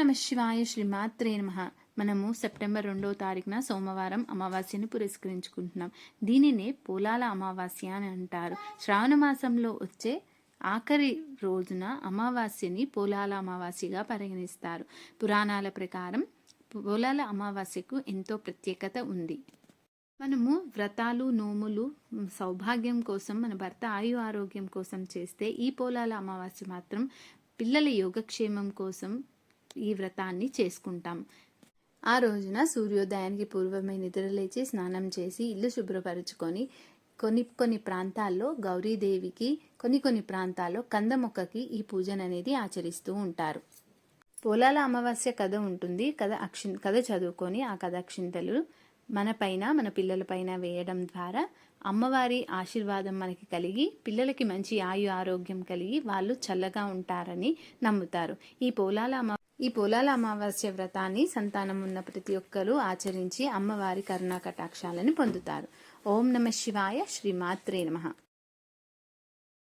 నమ శివాయ శ్రీమాత్రే నమ. మనము సెప్టెంబర్ రెండవ తారీఖున సోమవారం అమావాస్యను పురస్కరించుకుంటున్నాం. దీనినే పోలాల అమావాస్య అని అంటారు. శ్రావణ మాసంలో వచ్చే ఆఖరి రోజున అమావాస్యని పోలాల అమావాస్యగా పరిగణిస్తారు. పురాణాల ప్రకారం పోలాల అమావాస్యకు ఎంతో ప్రత్యేకత ఉంది. మనము వ్రతాలు నోములు సౌభాగ్యం కోసం మన భర్త ఆయు ఆరోగ్యం కోసం చేస్తే ఈ పోలాల అమావాస్య మాత్రం పిల్లల యోగక్షేమం కోసం ఈ వ్రతాన్ని చేసుకుంటాం. ఆ రోజున సూర్యోదయానికి పూర్వమే నిద్రలేచి స్నానం చేసి ఇల్లు శుభ్రపరుచుకొని కొన్ని కొన్ని ప్రాంతాల్లో గౌరీదేవికి కొన్ని కొన్ని ప్రాంతాల్లో కంద మొక్కకి ఈ పూజన అనేది ఆచరిస్తూ ఉంటారు. పోలాల అమావాస్య కథ ఉంటుంది. కథ అక్షిం కథ చదువుకొని ఆ కథ అక్షింతలు మన పైన మన పిల్లల పైన వేయడం ద్వారా అమ్మవారి ఆశీర్వాదం మనకి కలిగి పిల్లలకి మంచి ఆయు ఆరోగ్యం కలిగి వాళ్ళు చల్లగా ఉంటారని నమ్ముతారు. ఈ పోలాల ఈ పోలాల అమావాస్య వ్రతాన్ని సంతానం ఉన్న ప్రతి ఒక్కరూ ఆచరించి అమ్మవారి కరుణా కటాక్షాలను పొందుతారు. ఓం నమ శివాయ శ్రీమాత్రే నమః.